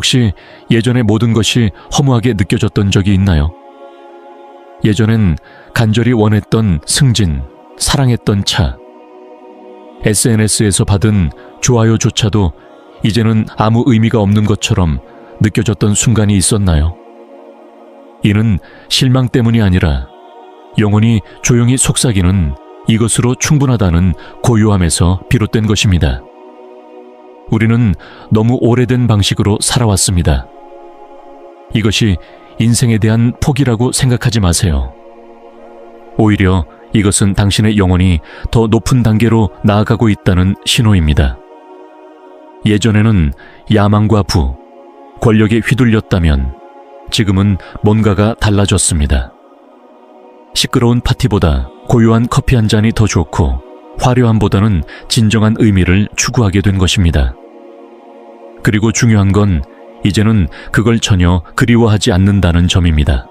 혹시 예전의 모든 것이 허무하게 느껴졌던 적이 있나요? 예전엔 간절히 원했던 승진, 사랑했던 차, SNS에서 받은 좋아요조차도 이제는 아무 의미가 없는 것처럼 느껴졌던 순간이 있었나요? 이는 실망 때문이 아니라 영혼이 조용히 속삭이는 이것으로 충분하다는 고요함에서 비롯된 것입니다. 우리는 너무 오래된 방식으로 살아왔습니다. 이것이 인생에 대한 포기라고 생각하지 마세요. 오히려 이것은 당신의 영혼이 더 높은 단계로 나아가고 있다는 신호입니다. 예전에는 야망과 부, 권력에 휘둘렸다면 지금은 뭔가가 달라졌습니다. 시끄러운 파티보다 고요한 커피 한 잔이 더 좋고 화려함보다는 진정한 의미를 추구하게 된 것입니다. 그리고 중요한 건 이제는 그걸 전혀 그리워하지 않는다는 점입니다.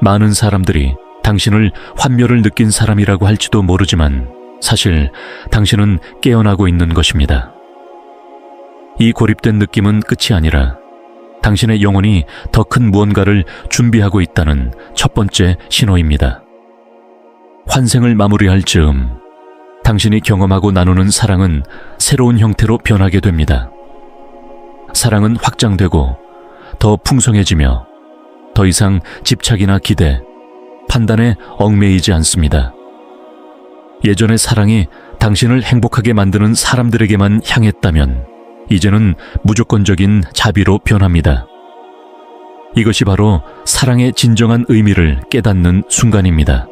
많은 사람들이 당신을 환멸을 느낀 사람이라고 할지도 모르지만 사실 당신은 깨어나고 있는 것입니다. 이 고립된 느낌은 끝이 아니라 당신의 영혼이 더 큰 무언가를 준비하고 있다는 첫 번째 신호입니다. 환생을 마무리할 즈음, 당신이 경험하고 나누는 사랑은 새로운 형태로 변하게 됩니다. 사랑은 확장되고 더 풍성해지며 더 이상 집착이나 기대, 판단에 얽매이지 않습니다. 예전의 사랑이 당신을 행복하게 만드는 사람들에게만 향했다면 이제는 무조건적인 자비로 변합니다. 이것이 바로 사랑의 진정한 의미를 깨닫는 순간입니다.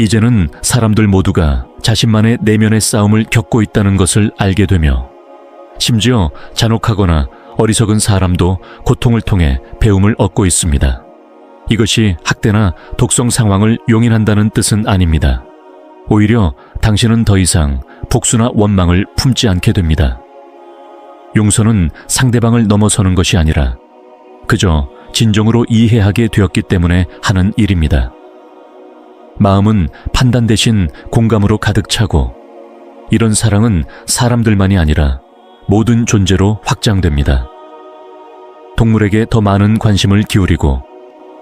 이제는 사람들 모두가 자신만의 내면의 싸움을 겪고 있다는 것을 알게 되며 심지어 잔혹하거나 어리석은 사람도 고통을 통해 배움을 얻고 있습니다. 이것이 학대나 독성 상황을 용인한다는 뜻은 아닙니다. 오히려 당신은 더 이상 복수나 원망을 품지 않게 됩니다. 용서는 상대방을 넘어서는 것이 아니라 그저 진정으로 이해하게 되었기 때문에 하는 일입니다. 마음은 판단 대신 공감으로 가득 차고 이런 사랑은 사람들만이 아니라 모든 존재로 확장됩니다. 동물에게 더 많은 관심을 기울이고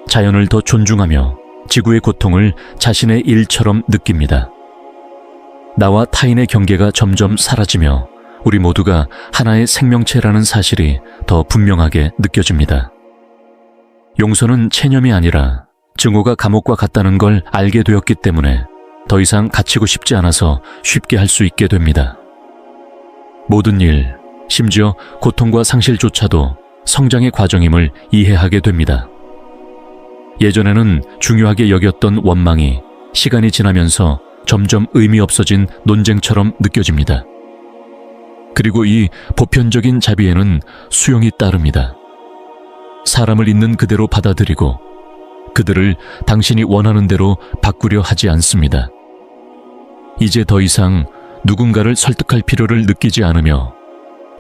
자연을 더 존중하며 지구의 고통을 자신의 일처럼 느낍니다. 나와 타인의 경계가 점점 사라지며 우리 모두가 하나의 생명체라는 사실이 더 분명하게 느껴집니다. 용서는 체념이 아니라 증오가 감옥과 같다는 걸 알게 되었기 때문에 더 이상 갇히고 싶지 않아서 쉽게 할 수 있게 됩니다. 모든 일, 심지어 고통과 상실조차도 성장의 과정임을 이해하게 됩니다. 예전에는 중요하게 여겼던 원망이 시간이 지나면서 점점 의미 없어진 논쟁처럼 느껴집니다. 그리고 이 보편적인 자비에는 수용이 따릅니다. 사람을 있는 그대로 받아들이고 그들을 당신이 원하는 대로 바꾸려 하지 않습니다. 이제 더 이상 누군가를 설득할 필요를 느끼지 않으며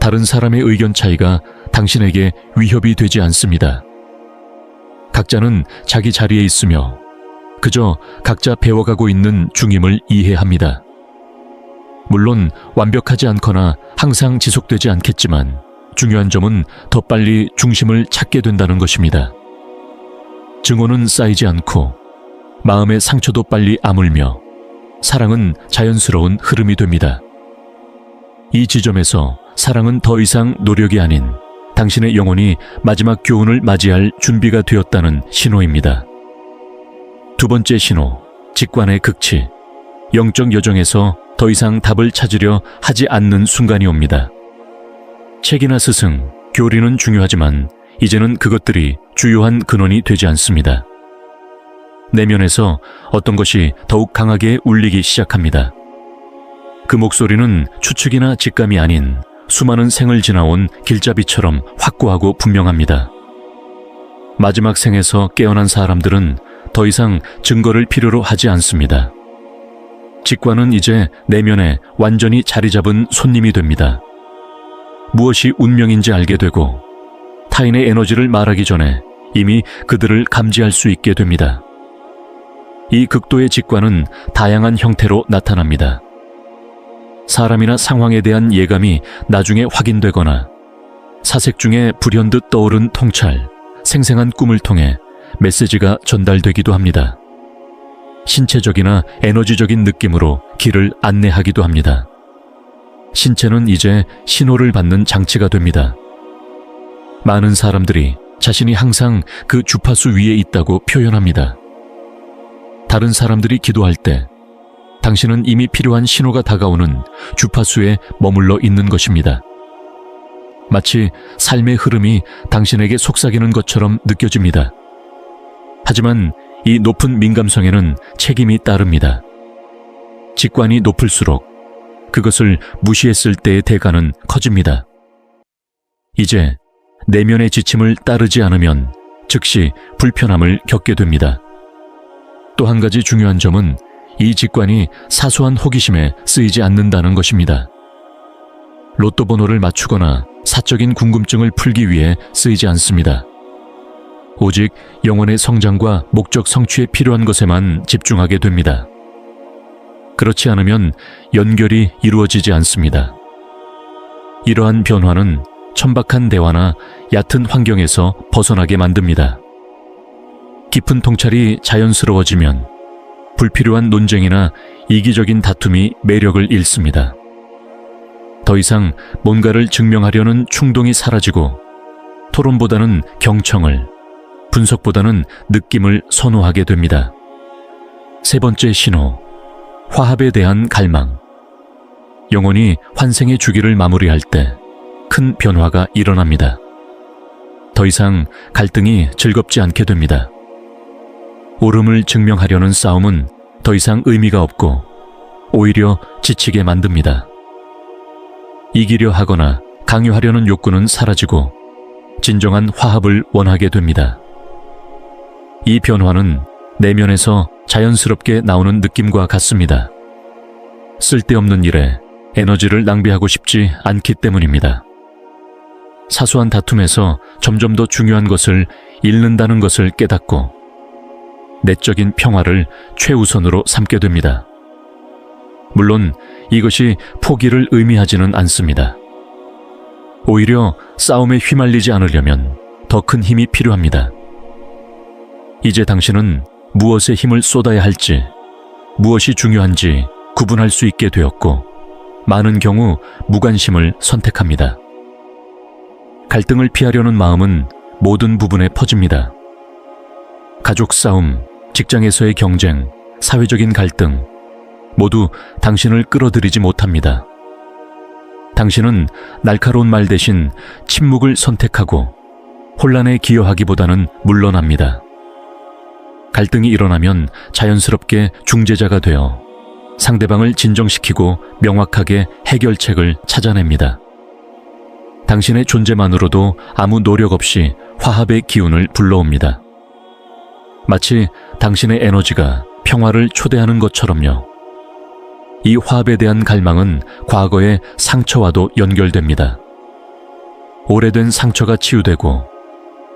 다른 사람의 의견 차이가 당신에게 위협이 되지 않습니다. 각자는 자기 자리에 있으며 그저 각자 배워가고 있는 중임을 이해합니다. 물론 완벽하지 않거나 항상 지속되지 않겠지만 중요한 점은 더 빨리 중심을 찾게 된다는 것입니다. 증오는 쌓이지 않고 마음의 상처도 빨리 아물며 사랑은 자연스러운 흐름이 됩니다. 이 지점에서 사랑은 더 이상 노력이 아닌 당신의 영혼이 마지막 교훈을 맞이할 준비가 되었다는 신호입니다. 두 번째 신호, 직관의 극치. 영적 여정에서 더 이상 답을 찾으려 하지 않는 순간이 옵니다. 책이나 스승, 교리는 중요하지만 이제는 그것들이 주요한 근원이 되지 않습니다. 내면에서 어떤 것이 더욱 강하게 울리기 시작합니다. 그 목소리는 추측이나 직감이 아닌 수많은 생을 지나온 길잡이처럼 확고하고 분명합니다. 마지막 생에서 깨어난 사람들은 더 이상 증거를 필요로 하지 않습니다. 직관은 이제 내면에 완전히 자리 잡은 손님이 됩니다. 무엇이 운명인지 알게 되고 타인의 에너지를 말하기 전에 이미 그들을 감지할 수 있게 됩니다. 이 극도의 직관은 다양한 형태로 나타납니다. 사람이나 상황에 대한 예감이 나중에 확인되거나 사색 중에 불현듯 떠오른 통찰, 생생한 꿈을 통해 메시지가 전달되기도 합니다. 신체적이나 에너지적인 느낌으로 길을 안내하기도 합니다. 신체는 이제 신호를 받는 장치가 됩니다. 많은 사람들이 자신이 항상 그 주파수 위에 있다고 표현합니다. 다른 사람들이 기도할 때 당신은 이미 필요한 신호가 다가오는 주파수에 머물러 있는 것입니다. 마치 삶의 흐름이 당신에게 속삭이는 것처럼 느껴집니다. 하지만 이 높은 민감성에는 책임이 따릅니다. 직관이 높을수록 그것을 무시했을 때의 대가는 커집니다. 이제 내면의 지침을 따르지 않으면 즉시 불편함을 겪게 됩니다. 또 한 가지 중요한 점은 이 직관이 사소한 호기심에 쓰이지 않는다는 것입니다. 로또 번호를 맞추거나 사적인 궁금증을 풀기 위해 쓰이지 않습니다. 오직 영혼의 성장과 목적 성취에 필요한 것에만 집중하게 됩니다. 그렇지 않으면 연결이 이루어지지 않습니다. 이러한 변화는 천박한 대화나 얕은 환경에서 벗어나게 만듭니다. 깊은 통찰이 자연스러워지면 불필요한 논쟁이나 이기적인 다툼이 매력을 잃습니다. 더 이상 뭔가를 증명하려는 충동이 사라지고 토론보다는 경청을, 분석보다는 느낌을 선호하게 됩니다. 세 번째 신호, 화합에 대한 갈망. 영혼이 환생의 주기를 마무리할 때 큰 변화가 일어납니다. 더 이상 갈등이 즐겁지 않게 됩니다. 옳음을 증명하려는 싸움은 더 이상 의미가 없고 오히려 지치게 만듭니다. 이기려 하거나 강요하려는 욕구는 사라지고 진정한 화합을 원하게 됩니다. 이 변화는 내면에서 자연스럽게 나오는 느낌과 같습니다. 쓸데없는 일에 에너지를 낭비하고 싶지 않기 때문입니다. 사소한 다툼에서 점점 더 중요한 것을 잃는다는 것을 깨닫고 내적인 평화를 최우선으로 삼게 됩니다. 물론 이것이 포기를 의미하지는 않습니다. 오히려 싸움에 휘말리지 않으려면 더 큰 힘이 필요합니다. 이제 당신은 무엇에 힘을 쏟아야 할지, 무엇이 중요한지 구분할 수 있게 되었고, 많은 경우 무관심을 선택합니다. 갈등을 피하려는 마음은 모든 부분에 퍼집니다. 가족 싸움, 직장에서의 경쟁, 사회적인 갈등, 모두 당신을 끌어들이지 못합니다. 당신은 날카로운 말 대신 침묵을 선택하고 혼란에 기여하기보다는 물러납니다. 갈등이 일어나면 자연스럽게 중재자가 되어 상대방을 진정시키고 명확하게 해결책을 찾아냅니다. 당신의 존재만으로도 아무 노력 없이 화합의 기운을 불러옵니다. 마치 당신의 에너지가 평화를 초대하는 것처럼요. 이 화합에 대한 갈망은 과거의 상처와도 연결됩니다. 오래된 상처가 치유되고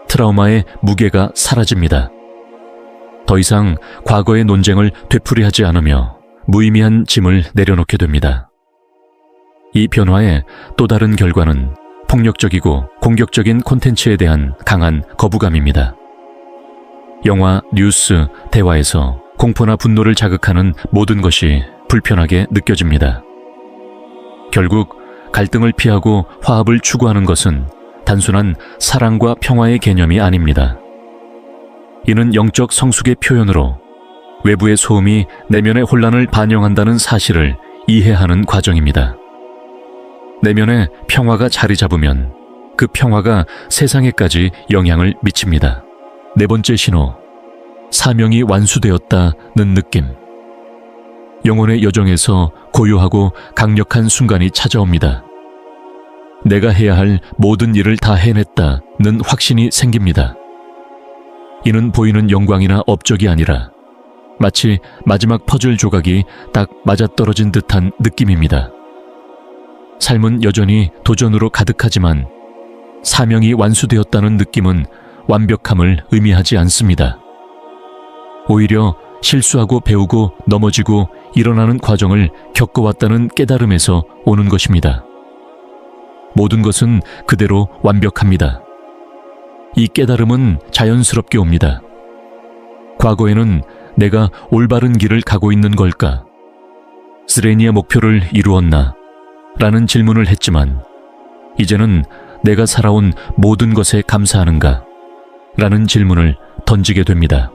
트라우마의 무게가 사라집니다. 더 이상 과거의 논쟁을 되풀이하지 않으며 무의미한 짐을 내려놓게 됩니다. 이 변화의 또 다른 결과는 폭력적이고 공격적인 콘텐츠에 대한 강한 거부감입니다. 영화, 뉴스, 대화에서 공포나 분노를 자극하는 모든 것이 불편하게 느껴집니다. 결국 갈등을 피하고 화합을 추구하는 것은 단순한 사랑과 평화의 개념이 아닙니다. 이는 영적 성숙의 표현으로 외부의 소음이 내면의 혼란을 반영한다는 사실을 이해하는 과정입니다. 내면에 평화가 자리 잡으면 그 평화가 세상에까지 영향을 미칩니다. 네 번째 신호. 사명이 완수되었다는 느낌. 영혼의 여정에서 고요하고 강력한 순간이 찾아옵니다. 내가 해야 할 모든 일을 다 해냈다는 확신이 생깁니다. 이는 보이는 영광이나 업적이 아니라 마치 마지막 퍼즐 조각이 딱 맞아떨어진 듯한 느낌입니다. 삶은 여전히 도전으로 가득하지만 사명이 완수되었다는 느낌은 완벽함을 의미하지 않습니다. 오히려 실수하고 배우고 넘어지고 일어나는 과정을 겪어왔다는 깨달음에서 오는 것입니다. 모든 것은 그대로 완벽합니다. 이 깨달음은 자연스럽게 옵니다. 과거에는 내가 올바른 길을 가고 있는 걸까? 스레니의 목표를 이루었나? 라는 질문을 했지만, 이제는 내가 살아온 모든 것에 감사하는가? 라는 질문을 던지게 됩니다.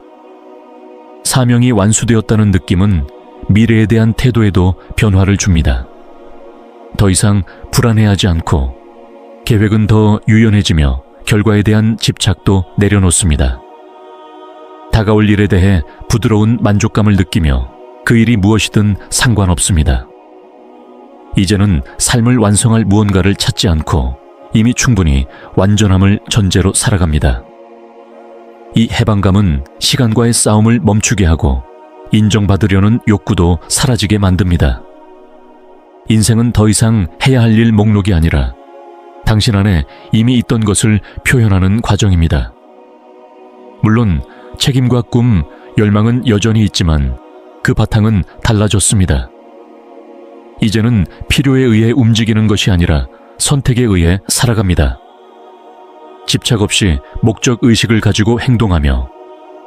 사명이 완수되었다는 느낌은 미래에 대한 태도에도 변화를 줍니다. 더 이상 불안해하지 않고 계획은 더 유연해지며 결과에 대한 집착도 내려놓습니다. 다가올 일에 대해 부드러운 만족감을 느끼며 그 일이 무엇이든 상관없습니다. 이제는 삶을 완성할 무언가를 찾지 않고 이미 충분히 완전함을 전제로 살아갑니다. 이 해방감은 시간과의 싸움을 멈추게 하고 인정받으려는 욕구도 사라지게 만듭니다. 인생은 더 이상 해야 할 일 목록이 아니라 당신 안에 이미 있던 것을 표현하는 과정입니다. 물론 책임과 꿈, 열망은 여전히 있지만 그 바탕은 달라졌습니다. 이제는 필요에 의해 움직이는 것이 아니라 선택에 의해 살아갑니다. 집착 없이 목적 의식을 가지고 행동하며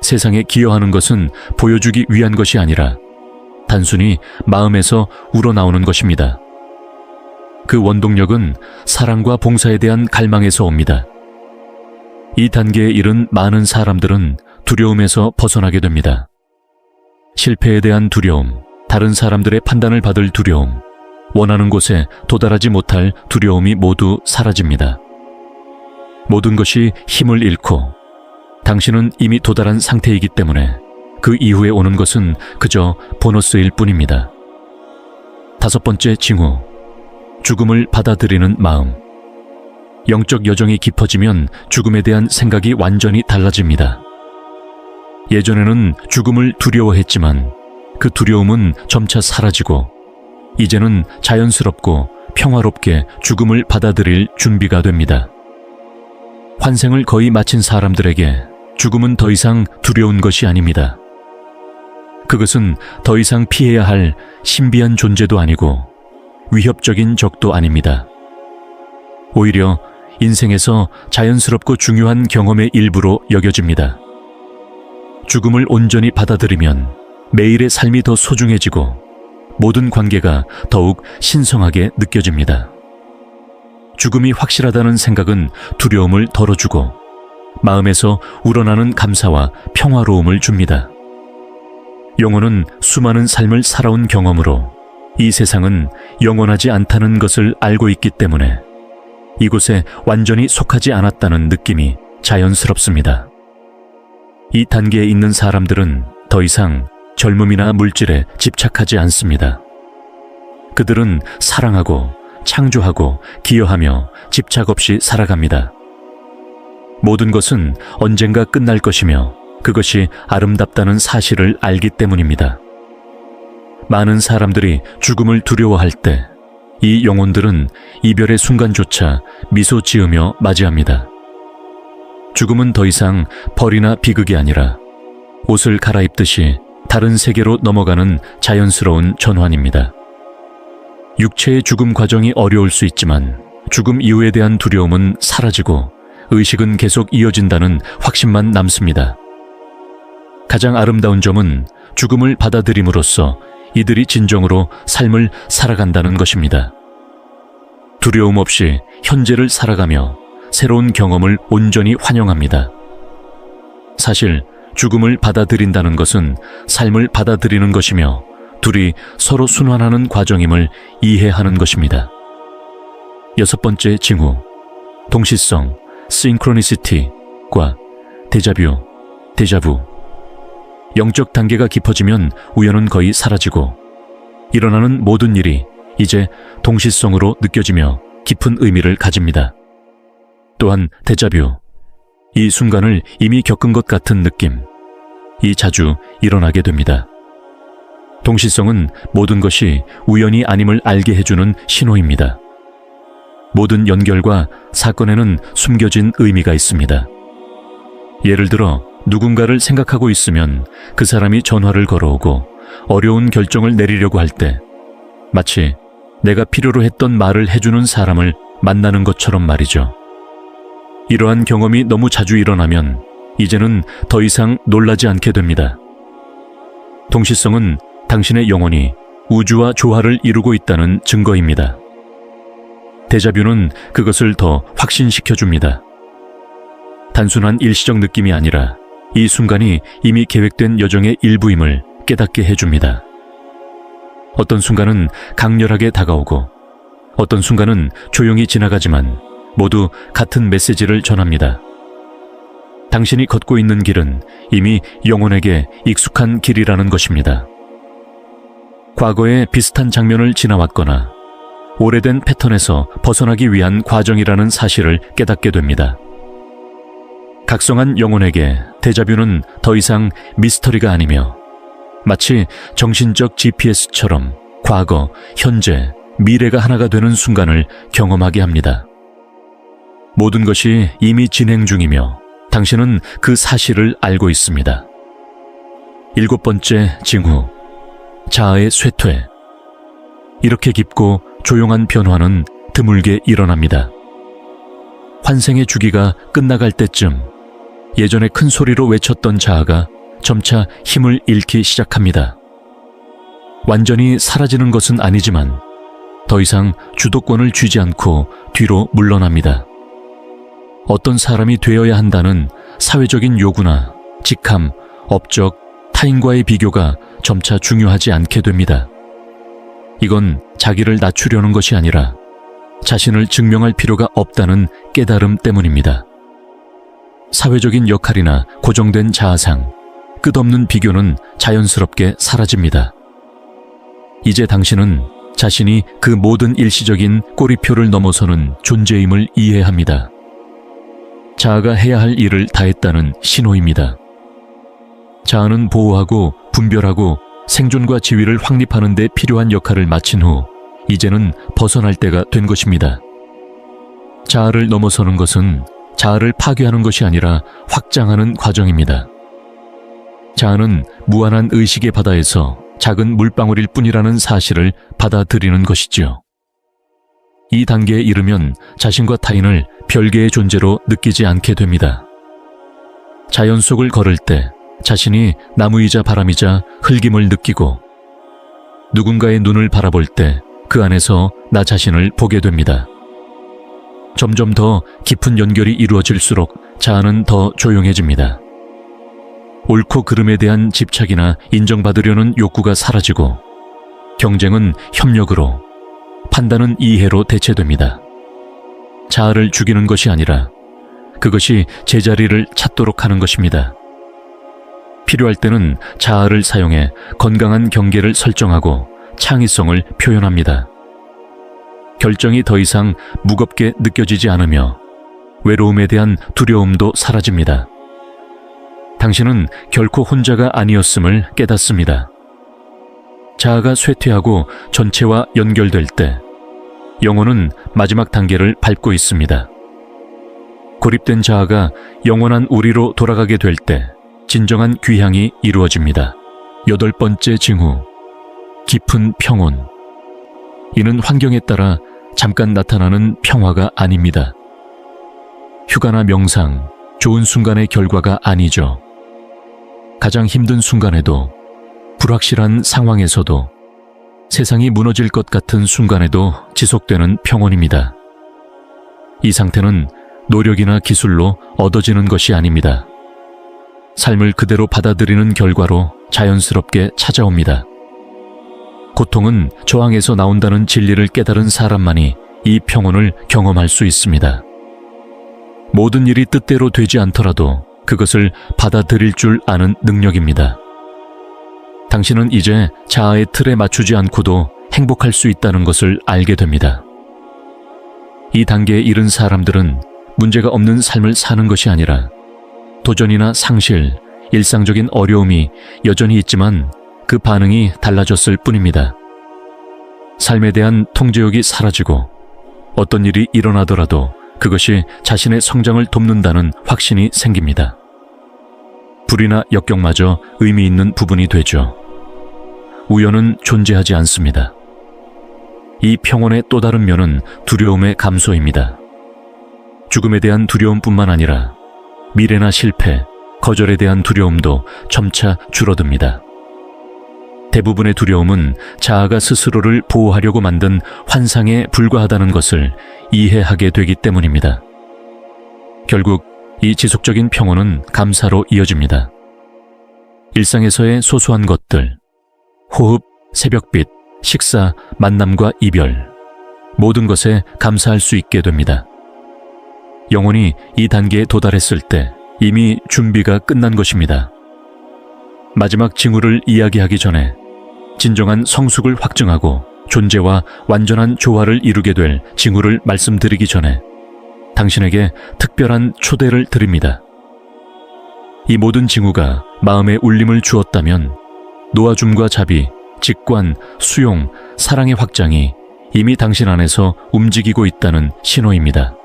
세상에 기여하는 것은 보여주기 위한 것이 아니라 단순히 마음에서 우러나오는 것입니다. 그 원동력은 사랑과 봉사에 대한 갈망에서 옵니다. 이 단계에 이른 많은 사람들은 두려움에서 벗어나게 됩니다. 실패에 대한 두려움, 다른 사람들의 판단을 받을 두려움, 원하는 곳에 도달하지 못할 두려움이 모두 사라집니다. 모든 것이 힘을 잃고 당신은 이미 도달한 상태이기 때문에 그 이후에 오는 것은 그저 보너스일 뿐입니다. 다섯 번째 징후. 죽음을 받아들이는 마음. 영적 여정이 깊어지면 죽음에 대한 생각이 완전히 달라집니다. 예전에는 죽음을 두려워했지만 그 두려움은 점차 사라지고 이제는 자연스럽고 평화롭게 죽음을 받아들일 준비가 됩니다. 환생을 거의 마친 사람들에게 죽음은 더 이상 두려운 것이 아닙니다. 그것은 더 이상 피해야 할 신비한 존재도 아니고 위협적인 적도 아닙니다. 오히려 인생에서 자연스럽고 중요한 경험의 일부로 여겨집니다. 죽음을 온전히 받아들이면 매일의 삶이 더 소중해지고 모든 관계가 더욱 신성하게 느껴집니다. 죽음이 확실하다는 생각은 두려움을 덜어주고 마음에서 우러나는 감사와 평화로움을 줍니다. 영혼은 수많은 삶을 살아온 경험으로 이 세상은 영원하지 않다는 것을 알고 있기 때문에 이곳에 완전히 속하지 않았다는 느낌이 자연스럽습니다. 이 단계에 있는 사람들은 더 이상 젊음이나 물질에 집착하지 않습니다. 그들은 사랑하고 창조하고 기여하며 집착 없이 살아갑니다. 모든 것은 언젠가 끝날 것이며 그것이 아름답다는 사실을 알기 때문입니다. 많은 사람들이 죽음을 두려워할 때 이 영혼들은 이별의 순간조차 미소 지으며 맞이합니다. 죽음은 더 이상 벌이나 비극이 아니라 옷을 갈아입듯이 다른 세계로 넘어가는 자연스러운 전환입니다. 육체의 죽음 과정이 어려울 수 있지만 죽음 이후에 대한 두려움은 사라지고 의식은 계속 이어진다는 확신만 남습니다. 가장 아름다운 점은 죽음을 받아들임으로써 이들이 진정으로 삶을 살아간다는 것입니다. 두려움 없이 현재를 살아가며 새로운 경험을 온전히 환영합니다. 사실 죽음을 받아들인다는 것은 삶을 받아들이는 것이며 둘이 서로 순환하는 과정임을 이해하는 것입니다. 여섯 번째 징후, 동시성, 싱크로니시티과 데자뷰, 데자부. 영적 단계가 깊어지면 우연은 거의 사라지고 일어나는 모든 일이 이제 동시성으로 느껴지며 깊은 의미를 가집니다. 또한 데자뷰, 이 순간을 이미 겪은 것 같은 느낌, 이 자주 일어나게 됩니다. 동시성은 모든 것이 우연이 아님을 알게 해주는 신호입니다. 모든 연결과 사건에는 숨겨진 의미가 있습니다. 예를 들어 누군가를 생각하고 있으면 그 사람이 전화를 걸어오고 어려운 결정을 내리려고 할 때 마치 내가 필요로 했던 말을 해주는 사람을 만나는 것처럼 말이죠. 이러한 경험이 너무 자주 일어나면 이제는 더 이상 놀라지 않게 됩니다. 동시성은 당신의 영혼이 우주와 조화를 이루고 있다는 증거입니다. 데자뷰는 그것을 더 확신시켜 줍니다. 단순한 일시적 느낌이 아니라 이 순간이 이미 계획된 여정의 일부임을 깨닫게 해줍니다. 어떤 순간은 강렬하게 다가오고 어떤 순간은 조용히 지나가지만 모두 같은 메시지를 전합니다. 당신이 걷고 있는 길은 이미 영혼에게 익숙한 길이라는 것입니다. 과거에 비슷한 장면을 지나왔거나 오래된 패턴에서 벗어나기 위한 과정이라는 사실을 깨닫게 됩니다. 각성한 영혼에게 데자뷰는 더 이상 미스터리가 아니며 마치 정신적 GPS처럼 과거, 현재, 미래가 하나가 되는 순간을 경험하게 합니다. 모든 것이 이미 진행 중이며 당신은 그 사실을 알고 있습니다. 일곱 번째 징후. 자아의 쇠퇴. 이렇게 깊고 조용한 변화는 드물게 일어납니다. 환생의 주기가 끝나갈 때쯤 예전에 큰 소리로 외쳤던 자아가 점차 힘을 잃기 시작합니다. 완전히 사라지는 것은 아니지만 더 이상 주도권을 쥐지 않고 뒤로 물러납니다. 어떤 사람이 되어야 한다는 사회적인 요구나 직함, 업적, 타인과의 비교가 점차 중요하지 않게 됩니다. 이건 자기를 낮추려는 것이 아니라 자신을 증명할 필요가 없다는 깨달음 때문입니다. 사회적인 역할이나 고정된 자아상, 끝없는 비교는 자연스럽게 사라집니다. 이제 당신은 자신이 그 모든 일시적인 꼬리표를 넘어서는 존재임을 이해합니다. 자아가 해야 할 일을 다했다는 신호입니다. 자아는 보호하고 분별하고 생존과 지위를 확립하는 데 필요한 역할을 마친 후 이제는 벗어날 때가 된 것입니다. 자아를 넘어서는 것은 자아를 파괴하는 것이 아니라 확장하는 과정입니다. 자아는 무한한 의식의 바다에서 작은 물방울일 뿐이라는 사실을 받아들이는 것이지요. 이 단계에 이르면 자신과 타인을 별개의 존재로 느끼지 않게 됩니다. 자연 속을 걸을 때 자신이 나무이자 바람이자 흙임을 느끼고 누군가의 눈을 바라볼 때 그 안에서 나 자신을 보게 됩니다. 점점 더 깊은 연결이 이루어질수록 자아는 더 조용해집니다. 옳고 그름에 대한 집착이나 인정받으려는 욕구가 사라지고 경쟁은 협력으로 판단은 이해로 대체됩니다. 자아를 죽이는 것이 아니라 그것이 제자리를 찾도록 하는 것입니다. 필요할 때는 자아를 사용해 건강한 경계를 설정하고 창의성을 표현합니다. 결정이 더 이상 무겁게 느껴지지 않으며 외로움에 대한 두려움도 사라집니다. 당신은 결코 혼자가 아니었음을 깨닫습니다. 자아가 쇠퇴하고 전체와 연결될 때 영혼은 마지막 단계를 밟고 있습니다. 고립된 자아가 영원한 우리로 돌아가게 될 때 진정한 귀향이 이루어집니다. 여덟 번째 징후. 깊은 평온. 이는 환경에 따라 잠깐 나타나는 평화가 아닙니다. 휴가나 명상, 좋은 순간의 결과가 아니죠. 가장 힘든 순간에도, 불확실한 상황에서도, 세상이 무너질 것 같은 순간에도 지속되는 평온입니다. 이 상태는 노력이나 기술로 얻어지는 것이 아닙니다. 삶을 그대로 받아들이는 결과로 자연스럽게 찾아옵니다. 고통은 저항에서 나온다는 진리를 깨달은 사람만이 이 평온을 경험할 수 있습니다. 모든 일이 뜻대로 되지 않더라도 그것을 받아들일 줄 아는 능력입니다. 당신은 이제 자아의 틀에 맞추지 않고도 행복할 수 있다는 것을 알게 됩니다. 이 단계에 이른 사람들은 문제가 없는 삶을 사는 것이 아니라 도전이나 상실, 일상적인 어려움이 여전히 있지만 그 반응이 달라졌을 뿐입니다. 삶에 대한 통제욕이 사라지고 어떤 일이 일어나더라도 그것이 자신의 성장을 돕는다는 확신이 생깁니다. 불이나 역경마저 의미 있는 부분이 되죠. 우연은 존재하지 않습니다. 이 평온의 또 다른 면은 두려움의 감소입니다. 죽음에 대한 두려움뿐만 아니라 미래나 실패, 거절에 대한 두려움도 점차 줄어듭니다. 대부분의 두려움은 자아가 스스로를 보호하려고 만든 환상에 불과하다는 것을 이해하게 되기 때문입니다. 결국 이 지속적인 평온은 감사로 이어집니다. 일상에서의 소소한 것들, 호흡, 새벽빛, 식사, 만남과 이별, 모든 것에 감사할 수 있게 됩니다. 영혼이 이 단계에 도달했을 때 이미 준비가 끝난 것입니다. 마지막 징후를 이야기하기 전에 진정한 성숙을 확증하고 존재와 완전한 조화를 이루게 될 징후를 말씀드리기 전에 당신에게 특별한 초대를 드립니다. 이 모든 징후가 마음에 울림을 주었다면 노아줌과 자비, 직관, 수용, 사랑의 확장이 이미 당신 안에서 움직이고 있다는 신호입니다.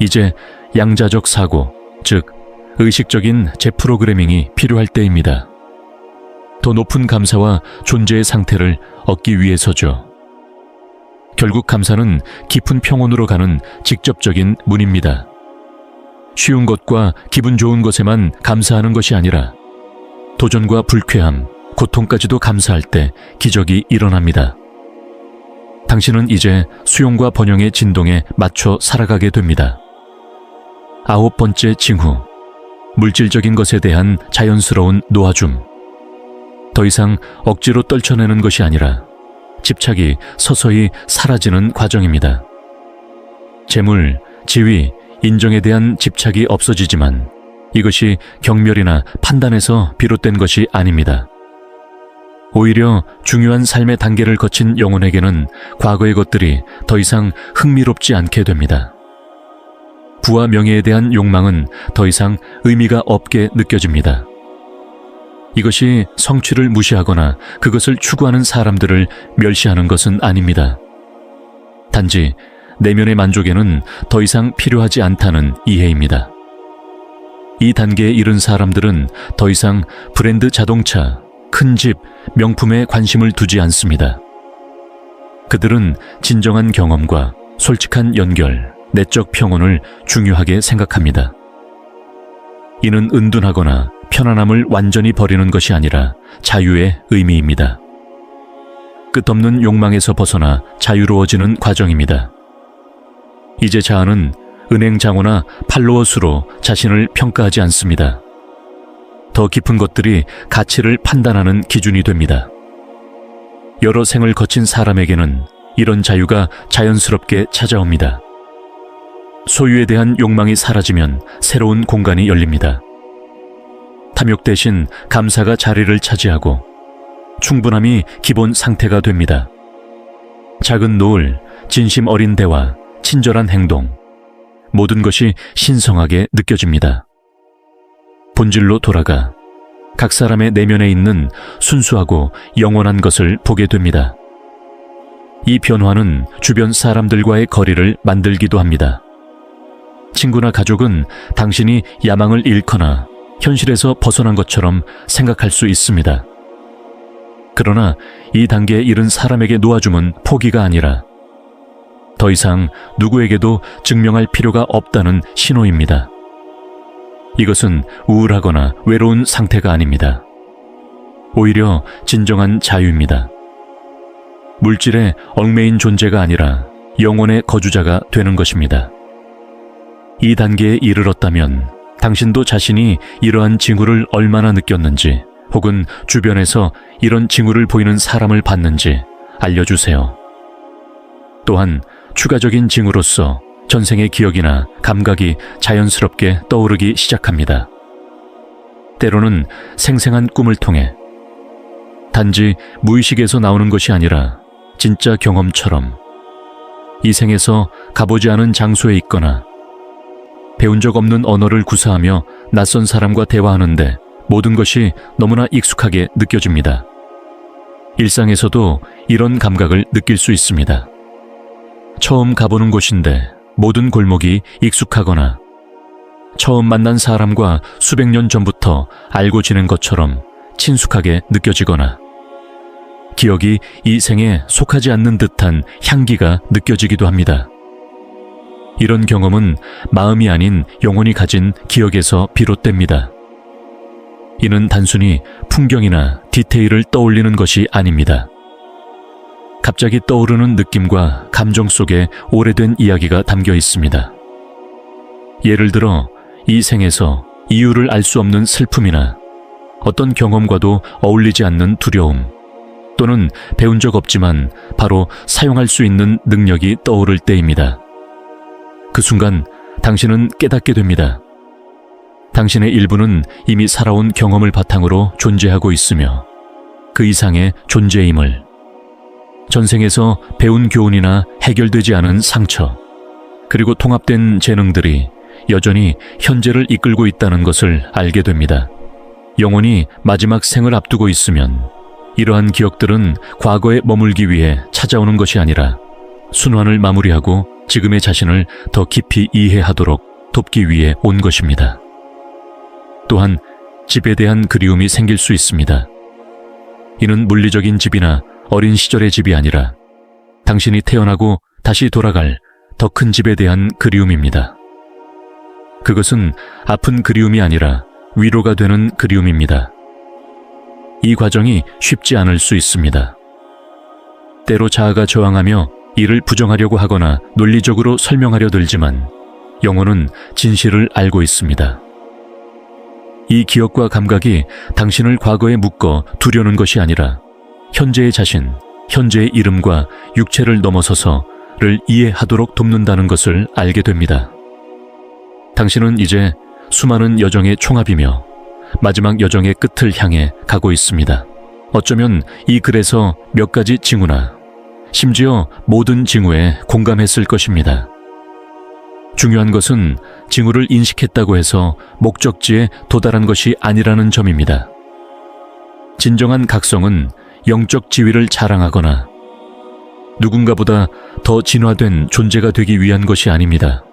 이제 양자적 사고, 즉 의식적인 재프로그래밍이 필요할 때입니다. 더 높은 감사와 존재의 상태를 얻기 위해서죠. 결국 감사는 깊은 평온으로 가는 직접적인 문입니다. 쉬운 것과 기분 좋은 것에만 감사하는 것이 아니라 도전과 불쾌함, 고통까지도 감사할 때 기적이 일어납니다. 당신은 이제 수용과 번영의 진동에 맞춰 살아가게 됩니다. 아홉 번째 징후. 물질적인 것에 대한 자연스러운 놓아줌. 더 이상 억지로 떨쳐내는 것이 아니라 집착이 서서히 사라지는 과정입니다. 재물, 지위, 인정에 대한 집착이 없어지지만 이것이 경멸이나 판단에서 비롯된 것이 아닙니다. 오히려 중요한 삶의 단계를 거친 영혼에게는 과거의 것들이 더 이상 흥미롭지 않게 됩니다. 부와 명예에 대한 욕망은 더 이상 의미가 없게 느껴집니다. 이것이 성취를 무시하거나 그것을 추구하는 사람들을 멸시하는 것은 아닙니다. 단지 내면의 만족에는 더 이상 필요하지 않다는 이해입니다. 이 단계에 이른 사람들은 더 이상 브랜드 자동차, 큰 집, 명품에 관심을 두지 않습니다. 그들은 진정한 경험과 솔직한 연결, 내적 평온을 중요하게 생각합니다. 이는 은둔하거나 편안함을 완전히 버리는 것이 아니라 자유의 의미입니다. 끝없는 욕망에서 벗어나 자유로워지는 과정입니다. 이제 자아는 은행 장호나 팔로워 수로 자신을 평가하지 않습니다. 더 깊은 것들이 가치를 판단하는 기준이 됩니다. 여러 생을 거친 사람에게는 이런 자유가 자연스럽게 찾아옵니다. 소유에 대한 욕망이 사라지면 새로운 공간이 열립니다. 탐욕 대신 감사가 자리를 차지하고 충분함이 기본 상태가 됩니다. 작은 노을, 진심 어린 대화, 친절한 행동, 모든 것이 신성하게 느껴집니다. 본질로 돌아가 각 사람의 내면에 있는 순수하고 영원한 것을 보게 됩니다. 이 변화는 주변 사람들과의 거리를 만들기도 합니다. 친구나 가족은 당신이 야망을 잃거나 현실에서 벗어난 것처럼 생각할 수 있습니다. 그러나 이 단계에 이른 사람에게 놓아줌은 포기가 아니라 더 이상 누구에게도 증명할 필요가 없다는 신호입니다. 이것은 우울하거나 외로운 상태가 아닙니다. 오히려 진정한 자유입니다. 물질에 얽매인 존재가 아니라 영혼의 거주자가 되는 것입니다. 이 단계에 이르렀다면 당신도 자신이 이러한 징후를 얼마나 느꼈는지 혹은 주변에서 이런 징후를 보이는 사람을 봤는지 알려주세요. 또한 추가적인 징후로서 전생의 기억이나 감각이 자연스럽게 떠오르기 시작합니다. 때로는 생생한 꿈을 통해 단지 무의식에서 나오는 것이 아니라 진짜 경험처럼 이 생에서 가보지 않은 장소에 있거나 배운 적 없는 언어를 구사하며 낯선 사람과 대화하는데 모든 것이 너무나 익숙하게 느껴집니다. 일상에서도 이런 감각을 느낄 수 있습니다. 처음 가보는 곳인데 모든 골목이 익숙하거나 처음 만난 사람과 수백 년 전부터 알고 지낸 것처럼 친숙하게 느껴지거나 기억이 이 생에 속하지 않는 듯한 향기가 느껴지기도 합니다. 이런 경험은 마음이 아닌 영혼이 가진 기억에서 비롯됩니다. 이는 단순히 풍경이나 디테일을 떠올리는 것이 아닙니다. 갑자기 떠오르는 느낌과 감정 속에 오래된 이야기가 담겨 있습니다. 예를 들어 이 생에서 이유를 알 수 없는 슬픔이나 어떤 경험과도 어울리지 않는 두려움 또는 배운 적 없지만 바로 사용할 수 있는 능력이 떠오를 때입니다. 그 순간 당신은 깨닫게 됩니다. 당신의 일부는 이미 살아온 경험을 바탕으로 존재하고 있으며 그 이상의 존재임을 전생에서 배운 교훈이나 해결되지 않은 상처 그리고 통합된 재능들이 여전히 현재를 이끌고 있다는 것을 알게 됩니다. 영혼이 마지막 생을 앞두고 있으면 이러한 기억들은 과거에 머물기 위해 찾아오는 것이 아니라 순환을 마무리하고 지금의 자신을 더 깊이 이해하도록 돕기 위해 온 것입니다. 또한 집에 대한 그리움이 생길 수 있습니다. 이는 물리적인 집이나 어린 시절의 집이 아니라 당신이 태어나고 다시 돌아갈 더 큰 집에 대한 그리움입니다. 그것은 아픈 그리움이 아니라 위로가 되는 그리움입니다. 이 과정이 쉽지 않을 수 있습니다. 때로 자아가 저항하며 이를 부정하려고 하거나 논리적으로 설명하려 들지만 영혼은 진실을 알고 있습니다. 이 기억과 감각이 당신을 과거에 묶어 두려는 것이 아니라 현재의 자신, 현재의 이름과 육체를 넘어서서를 이해하도록 돕는다는 것을 알게 됩니다. 당신은 이제 수많은 여정의 총합이며 마지막 여정의 끝을 향해 가고 있습니다. 어쩌면 이 글에서 몇 가지 징후나 심지어 모든 징후에 공감했을 것입니다. 중요한 것은 징후를 인식했다고 해서 목적지에 도달한 것이 아니라는 점입니다. 진정한 각성은 영적 지위를 자랑하거나 누군가보다 더 진화된 존재가 되기 위한 것이 아닙니다.